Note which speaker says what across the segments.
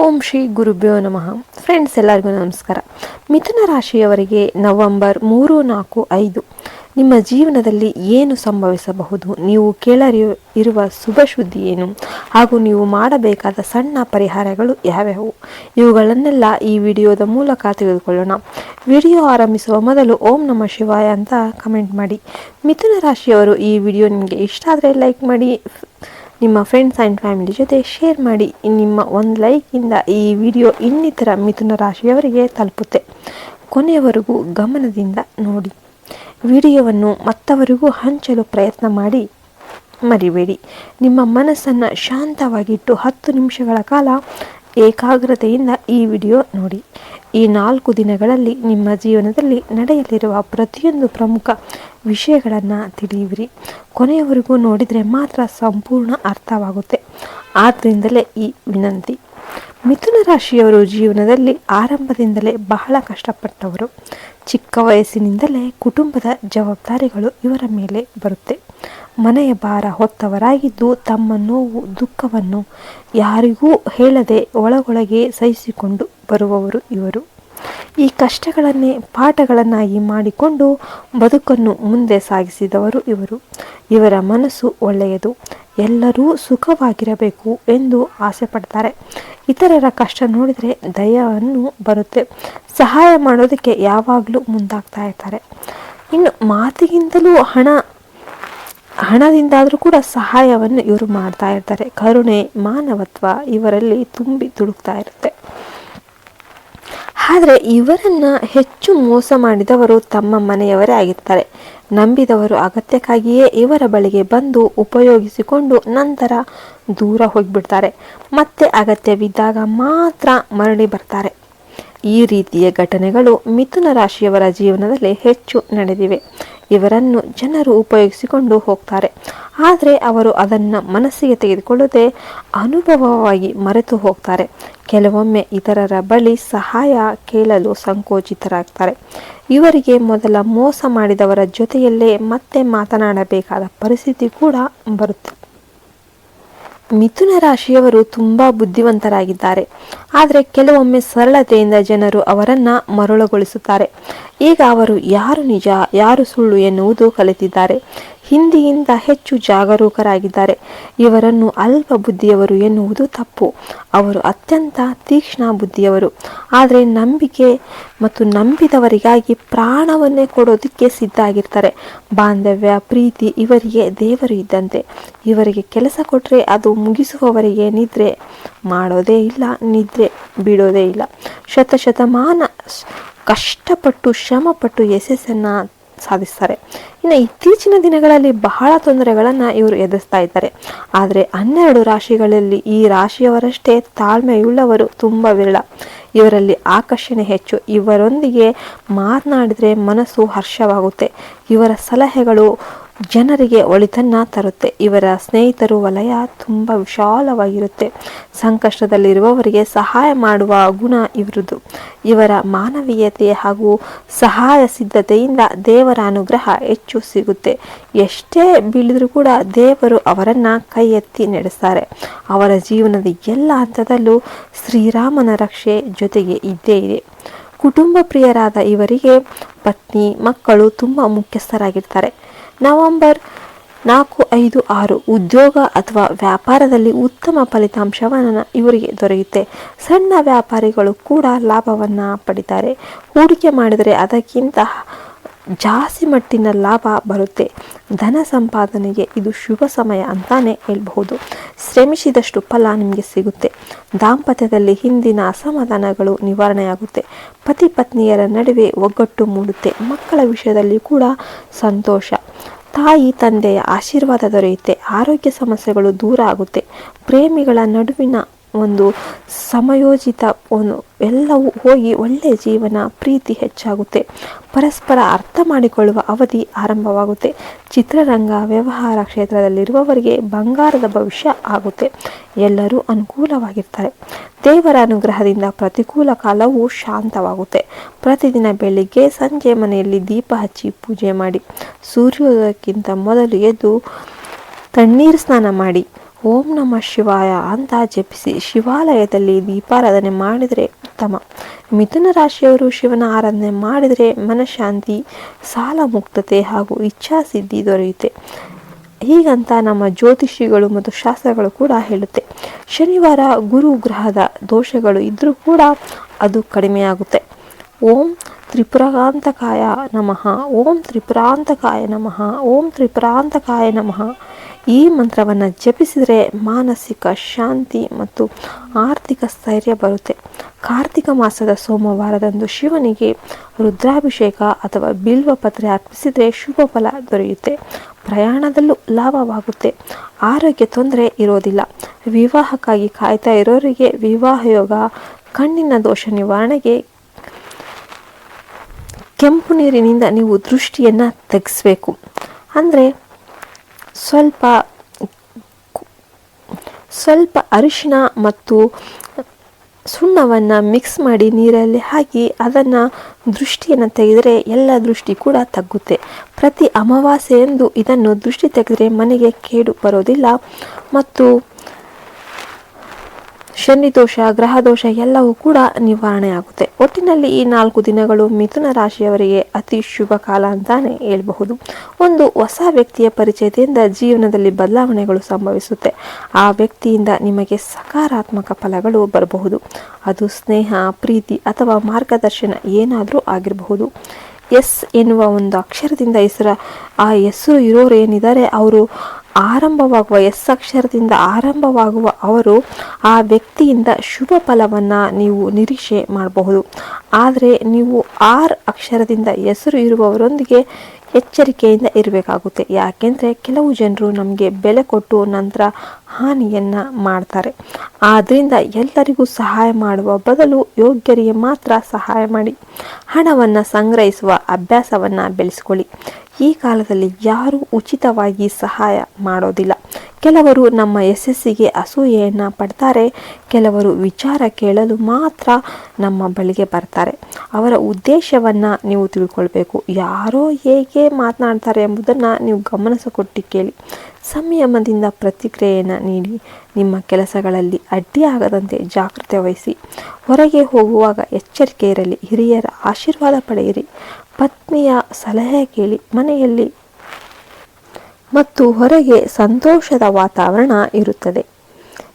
Speaker 1: ಓಂ ಶ್ರೀ ಗುರುಭ್ಯೋ ನಮಃ. ಫ್ರೆಂಡ್ಸ್ ಎಲ್ಲರಿಗೂ ನಮಸ್ಕಾರ. ಮಿಥುನ ರಾಶಿಯವರಿಗೆ ನವೆಂಬರ್ ಮೂರು, ನಾಲ್ಕು, ಐದು. ನಿಮ್ಮ ಜೀವನದಲ್ಲಿ ಏನು ಸಂಭವಿಸಬಹುದು? ನೀವು ಕೇಳರಿ ಇರುವ ಶುಭ ಸುದ್ದಿ ಏನು? ಹಾಗೂ ನೀವು ಮಾಡಬೇಕಾದ ಸಣ್ಣ ಪರಿಹಾರಗಳು ಯಾವ್ಯಾವು? ಇವುಗಳನ್ನೆಲ್ಲ ಈ ವಿಡಿಯೋದ ಮೂಲಕ ತಿಳಿದುಕೊಳ್ಳೋಣ. ವಿಡಿಯೋ ಆರಂಭಿಸುವ ಮೊದಲು ಓಂ ನಮ ಶಿವಾಯ ಅಂತ ಕಮೆಂಟ್ ಮಾಡಿ. ಮಿಥುನ ರಾಶಿಯವರು ಈ ವಿಡಿಯೋ ನಿಮಗೆ ಇಷ್ಟ ಆದರೆ ಲೈಕ್ ಮಾಡಿ ನಿಮ್ಮ ಫ್ರೆಂಡ್ಸ್ ಆ್ಯಂಡ್ ಫ್ಯಾಮಿಲಿ ಜೊತೆ ಶೇರ್ ಮಾಡಿ, ನಿಮ್ಮ ಒಂದು ಲೈಕಿಂದ ಈ ವಿಡಿಯೋ ಇನ್ನಿತರ ಮಿಥುನ ರಾಶಿಯವರಿಗೆ ತಲುಪುತ್ತೆ. ಕೊನೆಯವರೆಗೂ ಗಮನದಿಂದ ನೋಡಿ. ವಿಡಿಯೋವನ್ನು ಮತ್ತವರಿಗೂ ಹಂಚಲು ಪ್ರಯತ್ನ ಮಾಡಿ, ಮರಿಬೇಡಿ. ನಿಮ್ಮ ಮನಸ್ಸನ್ನು ಶಾಂತವಾಗಿಟ್ಟು ಹತ್ತು ನಿಮಿಷಗಳ ಕಾಲ ಏಕಾಗ್ರತೆಯಿಂದ ಈ ವಿಡಿಯೋ ನೋಡಿ. ಈ ನಾಲ್ಕು ದಿನಗಳಲ್ಲಿ ನಿಮ್ಮ ಜೀವನದಲ್ಲಿ ನಡೆಯಲಿರುವ ಪ್ರತಿಯೊಂದು ಪ್ರಮುಖ ವಿಷಯಗಳನ್ನು ತಿಳಿಯಿರಿ. ಕೊನೆಯವರೆಗೂ ನೋಡಿದರೆ ಮಾತ್ರ ಸಂಪೂರ್ಣ ಅರ್ಥವಾಗುತ್ತೆ. ಆದ್ದರಿಂದಲೇ ಈ ವಿನಂತಿ. ಮಿಥುನ ರಾಶಿಯವರು ಜೀವನದಲ್ಲಿ ಆರಂಭದಿಂದಲೇ ಬಹಳ ಕಷ್ಟಪಟ್ಟವರು. ಚಿಕ್ಕ ವಯಸ್ಸಿನಿಂದಲೇ ಕುಟುಂಬದ ಜವಾಬ್ದಾರಿಗಳು ಇವರ ಮೇಲೆ ಬರುತ್ತೆ. ಮನೆಯ ಭಾರ ಹೊತ್ತವರಾಗಿದ್ದು ತಮ್ಮ ನೋವು, ದುಃಖವನ್ನು ಯಾರಿಗೂ ಹೇಳದೆ ಒಳಗೊಳಗೆ ಸಹಿಸಿಕೊಂಡು ಬರುವವರು ಇವರು. ಈ ಕಷ್ಟಗಳನ್ನೇ ಪಾಠಗಳನ್ನಾಗಿ ಮಾಡಿಕೊಂಡು ಬದುಕನ್ನು ಮುಂದೆ ಸಾಗಿಸಿದವರು ಇವರು. ಇವರ ಮನಸ್ಸು ಒಳ್ಳೆಯದು. ಎಲ್ಲರೂ ಸುಖವಾಗಿರಬೇಕು ಎಂದು ಆಸೆ ಪಡ್ತಾರೆ. ಇತರರ ಕಷ್ಟ ನೋಡಿದರೆ ದಯವನ್ನು ಬರುತ್ತೆ. ಸಹಾಯ ಮಾಡೋದಕ್ಕೆ ಯಾವಾಗಲೂ ಮುಂದಾಗ್ತಾ ಇರ್ತಾರೆ. ಇನ್ನು ಮಾತಿಗಿಂತಲೂ ಹಣ, ಹಣದಿಂದಾದರೂ ಕೂಡ ಸಹಾಯವನ್ನು ಇವರು ಮಾಡ್ತಾ ಇರ್ತಾರೆ. ಕರುಣೆ, ಮಾನವತ್ವ ಇವರಲ್ಲಿ ತುಂಬಿ ತುಳುಕ್ತಾ ಇರುತ್ತೆ. ಆದರೆ ಇವರನ್ನ ಹೆಚ್ಚು ಮೋಸ ಮಾಡಿದವರು ತಮ್ಮ ಮನೆಯವರೇ ಆಗಿರ್ತಾರೆ. ನಂಬಿದವರು ಅಗತ್ಯಕ್ಕಾಗಿಯೇ ಇವರ ಬಳಿಗೆ ಬಂದು ಉಪಯೋಗಿಸಿಕೊಂಡು ನಂತರ ದೂರ ಹೋಗಿಬಿಡ್ತಾರೆ. ಮತ್ತೆ ಅಗತ್ಯವಿದ್ದಾಗ ಮಾತ್ರ ಮರಳಿ ಬರ್ತಾರೆ. ಈ ರೀತಿಯ ಘಟನೆಗಳು ಮಿಥುನ ರಾಶಿಯವರ ಜೀವನದಲ್ಲಿ ಹೆಚ್ಚು ನಡೆದಿವೆ. ಇವರನ್ನು ಜನರು ಉಪಯೋಗಿಸಿಕೊಂಡು ಹೋಗ್ತಾರೆ. ಆದರೆ ಅವರು ಅದನ್ನು ಮನಸ್ಸಿಗೆ ತೆಗೆದುಕೊಳ್ಳದೆ ಅನುಭವವಾಗಿ ಮರೆತು ಹೋಗ್ತಾರೆ. ಕೆಲವೊಮ್ಮೆ ಇತರರ ಬಳಿ ಸಹಾಯ ಕೇಳಲು ಸಂಕೋಚಿತರಾಗ್ತಾರೆ. ಇವರಿಗೆ ಮೊದಲ ಮೋಸ ಮಾಡಿದವರ ಜೊತೆಯಲ್ಲೇ ಮತ್ತೆ ಮಾತನಾಡಬೇಕಾದ ಪರಿಸ್ಥಿತಿ ಕೂಡ ಬರುತ್ತೆ. ಮಿಥುನ ರಾಶಿಯವರು ತುಂಬಾ ಬುದ್ಧಿವಂತರಾಗಿದ್ದಾರೆ. ಆದರೆ ಕೆಲವೊಮ್ಮೆ ಸರಳತೆಯಿಂದ ಜನರು ಅವರನ್ನು ಮರುಳುಗೊಳಿಸುತ್ತಾರೆ. ಈಗ ಅವರು ಯಾರು ನಿಜ, ಯಾರು ಸುಳ್ಳು ಎನ್ನುವುದು ಕಲಿತಿದ್ದಾರೆ. ಹಿಂದಿಯಿಂದ ಹೆಚ್ಚು ಜಾಗರೂಕರಾಗಿದ್ದಾರೆ. ಇವರನ್ನು ಅಲ್ಪ ಬುದ್ಧಿಯವರು ಎನ್ನುವುದು ತಪ್ಪು. ಅವರು ಅತ್ಯಂತ ತೀಕ್ಷ್ಣ ಬುದ್ಧಿಯವರು. ಆದರೆ ನಂಬಿಕೆ ಮತ್ತು ನಂಬಿದವರಿಗಾಗಿ ಪ್ರಾಣವನ್ನೇ ಕೊಡೋದಕ್ಕೆ ಸಿದ್ಧ ಆಗಿರ್ತಾರೆ ಬಾಂಧವ್ಯ, ಪ್ರೀತಿ ಇವರಿಗೆ ದೇವರು ಇದ್ದಂತೆ. ಇವರಿಗೆ ಕೆಲಸ ಕೊಟ್ಟರೆ ಅದು ಮುಗಿಸುವವರಿಗೆ ನಿದ್ರೆ, ಮಾಡೋದೇ ಇಲ್ಲ, ನಿದ್ರೆ ಬಿಡೋದೇ ಇಲ್ಲ. ಶತಶತಮಾನ ಕಷ್ಟಪಟ್ಟು, ಶ್ರಮಪಟ್ಟು ಯಶಸ್ಸನ್ನು ಸಾಧಿಸ್ತಾರೆ. ಇನ್ನು ಇತ್ತೀಚಿನ ದಿನಗಳಲ್ಲಿ ಬಹಳ ತೊಂದರೆಗಳನ್ನು ಇವರು ಎದುರಿಸ್ತಾ ಇದ್ದಾರೆ. ಆದರೆ ಹನ್ನೆರಡು ರಾಶಿಗಳಲ್ಲಿ ಈ ರಾಶಿಯವರಷ್ಟೇ ತಾಳ್ಮೆಯುಳ್ಳವರು ತುಂಬ ವಿರಳ ಇವರಲ್ಲಿ ಆಕರ್ಷಣೆ ಹೆಚ್ಚು. ಇವರೊಂದಿಗೆ ಮಾತನಾಡಿದರೆ ಮನಸ್ಸು ಹರ್ಷವಾಗುತ್ತೆ. ಇವರ ಸಲಹೆಗಳು ಜನರಿಗೆ ಒಳಿತನ್ನ ತರುತ್ತೆ. ಇವರ ಸ್ನೇಹಿತರು ವಲಯ ತುಂಬ ವಿಶಾಲವಾಗಿರುತ್ತೆ. ಸಂಕಷ್ಟದಲ್ಲಿರುವವರಿಗೆ ಸಹಾಯ ಮಾಡುವ ಗುಣ ಇವರದು ಇವರ ಮಾನವೀಯತೆ ಹಾಗೂ ಸಹಾಯ ಸಿದ್ಧತೆಯಿಂದ ದೇವರ ಅನುಗ್ರಹ ಹೆಚ್ಚು ಸಿಗುತ್ತೆ. ಎಷ್ಟೇ ಬೀಳಿದ್ರೂ ಕೂಡ ದೇವರು ಅವರನ್ನು ಕೈ ಎತ್ತಿ ನಡೆಸ್ತಾರೆ. ಅವರ ಜೀವನದ ಎಲ್ಲ ಹಂತದಲ್ಲೂ ಶ್ರೀರಾಮನ ರಕ್ಷೆ ಜೊತೆಗೆ ಇದ್ದೇ ಇದೆ. ಕುಟುಂಬ ಪ್ರಿಯರಾದ ಇವರಿಗೆ ಪತ್ನಿ, ಮಕ್ಕಳು ತುಂಬ ಮುಖ್ಯಸ್ಥರಾಗಿರ್ತಾರೆ. ನವೆಂಬರ್ ನಾಲ್ಕು ಐದು ಆರು ಉದ್ಯೋಗ ಅಥವಾ ವ್ಯಾಪಾರದಲ್ಲಿ ಉತ್ತಮ ಫಲಿತಾಂಶವನ್ನು ಇವರಿಗೆ ದೊರೆಯುತ್ತೆ. ಸಣ್ಣ ವ್ಯಾಪಾರಿಗಳು ಕೂಡ ಲಾಭವನ್ನು ಪಡಿತಾರೆ. ಹೂಡಿಕೆ ಮಾಡಿದರೆ ಅದಕ್ಕಿಂತ ಜಾಸ್ತಿ ಮಟ್ಟಿನ ಲಾಭ ಬರುತ್ತೆ. ಧನ ಸಂಪಾದನೆಗೆ ಇದು ಶುಭ ಸಮಯ ಅಂತಾನೆ ಹೇಳ್ಬಹುದು. ಶ್ರಮಿಸಿದಷ್ಟು ಫಲ ನಿಮಗೆ ಸಿಗುತ್ತೆ. ದಾಂಪತ್ಯದಲ್ಲಿ ಹಿಂದಿನ ಅಸಮಾಧಾನಗಳು ನಿವಾರಣೆಯಾಗುತ್ತೆ. ಪತಿ ಪತ್ನಿಯರ ನಡುವೆ ಒಗ್ಗಟ್ಟು ಮೂಡುತ್ತೆ. ಮಕ್ಕಳ ವಿಷಯದಲ್ಲಿ ಕೂಡ ಸಂತೋಷ. ತಾಯಿ ತಂದೆಯ ಆಶೀರ್ವಾದ ದೊರೆಯುತ್ತೆ. ಆರೋಗ್ಯ ಸಮಸ್ಯೆಗಳು ದೂರ ಆಗುತ್ತೆ. ಪ್ರೇಮಿಗಳ ನಡುವಿನ ಒಂದು ಸಮಯೋಚಿತ ಒಂದು ಎಲ್ಲವೂ ಹೋಗಿ ಒಳ್ಳೆಯ ಜೀವನ, ಪ್ರೀತಿ ಹೆಚ್ಚಾಗುತ್ತೆ. ಪರಸ್ಪರ ಅರ್ಥ ಮಾಡಿಕೊಳ್ಳುವ ಅವಧಿ ಆರಂಭವಾಗುತ್ತೆ. ಚಿತ್ರರಂಗ, ವ್ಯವಹಾರ ಕ್ಷೇತ್ರದಲ್ಲಿರುವವರಿಗೆ ಬಂಗಾರದ ಭವಿಷ್ಯ ಆಗುತ್ತೆ. ಎಲ್ಲರೂ ಅನುಕೂಲವಾಗಿರ್ತಾರೆ. ದೇವರ ಅನುಗ್ರಹದಿಂದ ಪ್ರತಿಕೂಲ ಕಾಲವು ಶಾಂತವಾಗುತ್ತೆ. ಪ್ರತಿದಿನ ಬೆಳಿಗ್ಗೆ, ಸಂಜೆ ಮನೆಯಲ್ಲಿ ದೀಪ ಹಚ್ಚಿ ಪೂಜೆ ಮಾಡಿ, ಸೂರ್ಯೋದಯಕ್ಕಿಂತ ಮೊದಲು ಎದ್ದು ತಣ್ಣೀರು ಸ್ನಾನ ಮಾಡಿ ಓಂ ನಮ ಶಿವಾಯ ಅಂತ ಜಪಿಸಿ ಶಿವಾಲಯದಲ್ಲಿ ದೀಪಾರಾಧನೆ ಮಾಡಿದರೆ ಉತ್ತಮ. ಮಿಥುನ ರಾಶಿಯವರು ಶಿವನ ಆರಾಧನೆ ಮಾಡಿದರೆ ಮನಃಶಾಂತಿ, ಸಾಲ ಮುಕ್ತತೆ ಹಾಗೂ ಇಚ್ಛಾಸಿದ್ಧಿ ದೊರೆಯುತ್ತೆ. ಹೀಗಂತ ನಮ್ಮ ಜ್ಯೋತಿಷಿಗಳು ಮತ್ತು ಶಾಸ್ತ್ರಗಳು ಕೂಡ ಹೇಳುತ್ತೆ. ಶನಿವಾರ ಗುರು ಗ್ರಹದ ದೋಷಗಳು ಇದ್ದರೂ ಕೂಡ ಅದು ಕಡಿಮೆಯಾಗುತ್ತೆ. ಓಂ ತ್ರಿಪುರಾಂತಕಾಯ ನಮಃ, ಓಂ ತ್ರಿಪುರಾಂತಕಾಯ ನಮಃ, ಓಂ ತ್ರಿಪುರಾಂತಕಾಯ ನಮಃ. ಈ ಮಂತ್ರವನ್ನು ಜಪಿಸಿದರೆ ಮಾನಸಿಕ ಶಾಂತಿ ಮತ್ತು ಆರ್ಥಿಕ ಸ್ಥೈರ್ಯ ಬರುತ್ತೆ. ಕಾರ್ತಿಕ ಮಾಸದ ಸೋಮವಾರದಂದು ಶಿವನಿಗೆ ರುದ್ರಾಭಿಷೇಕ ಅಥವಾ ಬಿಲ್ವ ಪತ್ರೆ ಅರ್ಪಿಸಿದರೆ ಶುಭ ಫಲ ದೊರೆಯುತ್ತೆ. ಪ್ರಯಾಣದಲ್ಲೂ ಲಾಭವಾಗುತ್ತೆ. ಆರೋಗ್ಯ ತೊಂದರೆ ಇರೋದಿಲ್ಲ. ವಿವಾಹಕ್ಕಾಗಿ ಕಾಯ್ತಾ ಇರೋರಿಗೆ ವಿವಾಹ ಯೋಗ ಕಣ್ಣಿನ ದೋಷ ನಿವಾರಣೆಗೆ ಕೆಂಪು ನೀರಿನಿಂದ ನೀವು ದೃಷ್ಟಿಯನ್ನು ತೆಗೆಸಬೇಕು. ಅಂದರೆ ಸ್ವಲ್ಪ ಸ್ವಲ್ಪ ಅರಿಶಿನ ಮತ್ತು ಸುಣ್ಣವನ್ನು ಮಿಕ್ಸ್ ಮಾಡಿ ನೀರಲ್ಲಿ ಹಾಕಿ ಅದನ್ನು ದೃಷ್ಟಿಯನ್ನು ತೆಗೆದರೆ ಎಲ್ಲ ದೃಷ್ಟಿ ಕೂಡ ತಗ್ಗುತ್ತೆ. ಪ್ರತಿ ಅಮಾವಾಸ್ಯೆಯಂದು ಇದನ್ನು ದೃಷ್ಟಿ ತೆಗೆದರೆ ಮನೆಗೆ ಕೇಡು ಬರೋದಿಲ್ಲ. ಮತ್ತು ಶನಿ ದೋಷ, ಗ್ರಹ ದೋಷ ಎಲ್ಲವೂ ಕೂಡ ನಿವಾರಣೆ ಆಗುತ್ತೆ. ಒಟ್ಟಿನಲ್ಲಿ ಈ ನಾಲ್ಕು ದಿನಗಳು ಮಿಥುನ ರಾಶಿಯವರಿಗೆ ಅತಿ ಶುಭ ಕಾಲ ಅಂತಾನೆ ಹೇಳಬಹುದು. ಒಂದು ಹೊಸ ವ್ಯಕ್ತಿಯ ಪರಿಚಯದಿಂದ ಜೀವನದಲ್ಲಿ ಬದಲಾವಣೆಗಳು ಸಂಭವಿಸುತ್ತೆ. ಆ ವ್ಯಕ್ತಿಯಿಂದ ನಿಮಗೆ ಸಕಾರಾತ್ಮಕ ಫಲಗಳು ಬರಬಹುದು. ಅದು ಸ್ನೇಹ, ಪ್ರೀತಿ ಅಥವಾ ಮಾರ್ಗದರ್ಶನ ಏನಾದರೂ ಆಗಿರಬಹುದು. ಎಸ್ ಎನ್ನುವ ಒಂದು ಅಕ್ಷರದಿಂದ ಹೆಸರ ಆ ಹೆಸರು ಇರೋರು ಏನಿದ್ದಾರೆ, ಅವರು ಆರಂಭವಾಗುವ ಎಸ್ ಅಕ್ಷರದಿಂದ ಆರಂಭವಾಗುವ ಅವರು ಆ ವ್ಯಕ್ತಿಯಿಂದ ಶುಭ ಫಲವನ್ನು ನೀವು ನಿರೀಕ್ಷೆ ಮಾಡಬಹುದು. ಆದರೆ ನೀವು ಆರ್ ಅಕ್ಷರದಿಂದ ಹೆಸರು ಇರುವವರೊಂದಿಗೆ ಎಚ್ಚರಿಕೆಯಿಂದ ಇರಬೇಕಾಗುತ್ತೆ. ಯಾಕೆಂದರೆ ಕೆಲವು ಜನರು ನಮಗೆ ಬೆಲೆ ಕೊಟ್ಟು ನಂತರ ಹಾನಿಯನ್ನು ಮಾಡ್ತಾರೆ. ಆದ್ದರಿಂದ ಎಲ್ಲರಿಗೂ ಸಹಾಯ ಮಾಡುವ ಬದಲು ಯೋಗ್ಯರಿಗೆ ಮಾತ್ರ ಸಹಾಯ ಮಾಡಿ. ಹಣವನ್ನು ಸಂಗ್ರಹಿಸುವ ಅಭ್ಯಾಸವನ್ನು ಬೆಳೆಸ್ಕೊಳ್ಳಿ. ಈ ಕಾಲದಲ್ಲಿ ಯಾರೂ ಉಚಿತವಾಗಿ ಸಹಾಯ ಮಾಡೋದಿಲ್ಲ. ಕೆಲವರು ನಮ್ಮ ಯಶಸ್ಸಿಗೆ ಅಸೂಯೆಯನ್ನು ಪಡ್ತಾರೆ, ಕೆಲವರು ವಿಚಾರ ಕೇಳಲು ಮಾತ್ರ ನಮ್ಮ ಬಳಿಗೆ ಬರ್ತಾರೆ. ಅವರ ಉದ್ದೇಶವನ್ನು ನೀವು ತಿಳ್ಕೊಳ್ಬೇಕು. ಯಾರೋ ಹೇಗೆ ಮಾತನಾಡ್ತಾರೆ ಎಂಬುದನ್ನು ನೀವು ಗಮನಸ ಕೊಟ್ಟು ಕೇಳಿ. ಸಂಯಮದಿಂದ ಪ್ರತಿಕ್ರಿಯೆಯನ್ನು ನೀಡಿ. ನಿಮ್ಮ ಕೆಲಸಗಳಲ್ಲಿ ಅಡ್ಡಿಯಾಗದಂತೆ ಜಾಗ್ರತೆ ವಹಿಸಿ. ಹೊರಗೆ ಹೋಗುವಾಗ ಎಚ್ಚರಿಕೆ ಇರಲಿ. ಹಿರಿಯರ ಆಶೀರ್ವಾದ ಪಡೆಯಿರಿ. ಪತ್ನಿಯ ಸಲಹೆ ಕೇಳಿ. ಮನೆಯಲ್ಲಿ ಮತ್ತು ಹೊರಗೆ ಸಂತೋಷದ ವಾತಾವರಣ ಇರುತ್ತದೆ.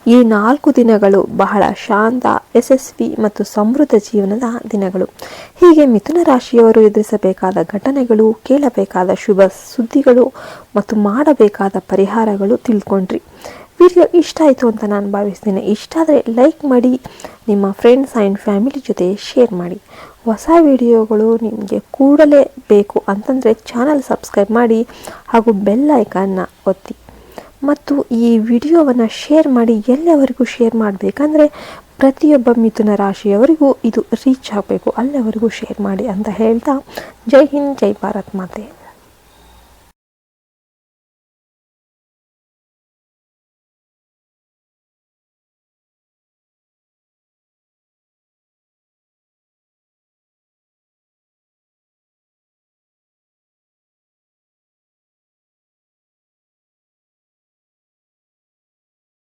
Speaker 1: ಈ ನಾಲ್ಕು ದಿನಗಳು ಬಹಳ ಶಾಂತ, ಯಶಸ್ವಿ ಮತ್ತು ಸಮೃದ್ಧ ಜೀವನದ ದಿನಗಳು. ಹೀಗೆ ಮಿಥುನ ರಾಶಿಯವರು ಎದುರಿಸಬೇಕಾದ ಘಟನೆಗಳು, ಕೇಳಬೇಕಾದ ಶುಭ ಸುದ್ದಿಗಳು ಮತ್ತು ಮಾಡಬೇಕಾದ ಪರಿಹಾರಗಳು ತಿಳ್ಕೊಂಡ್ರಿ. ವಿಡಿಯೋ ಇಷ್ಟ ಆಯಿತು ಅಂತ ನಾನು ಭಾವಿಸ್ತೀನಿ. ಇಷ್ಟ ಆದರೆ ಲೈಕ್ ಮಾಡಿ, ನಿಮ್ಮ ಫ್ರೆಂಡ್ಸ್ ಆ್ಯಂಡ್ ಫ್ಯಾಮಿಲಿ ಜೊತೆ ಶೇರ್ ಮಾಡಿ. ಹೊಸ ವಿಡಿಯೋಗಳು ನಿಮಗೆ ಕೂಡಲೇ ಬೇಕು ಅಂತಂದರೆ ಚಾನಲ್ ಸಬ್ಸ್ಕ್ರೈಬ್ ಮಾಡಿ ಹಾಗೂ ಬೆಲ್ ಐಕಾನ್ನ ಒತ್ತಿ. ಮತ್ತು ಈ ವಿಡಿಯೋವನ್ನು ಶೇರ್ ಮಾಡಿ ಎಲ್ಲವರೆಗೂ ಶೇರ್ ಮಾಡಬೇಕಂದ್ರೆ ಪ್ರತಿಯೊಬ್ಬ ಮಿಥುನ ರಾಶಿಯವರಿಗೂ ಇದು ರೀಚ್ ಆಗಬೇಕು. ಅಲ್ಲಿವರೆಗೂ ಶೇರ್ ಮಾಡಿ ಅಂತ ಹೇಳ್ತಾ ಜೈ ಹಿಂದ್, ಜೈ ಭಾರತ್ ಮಾತೆ.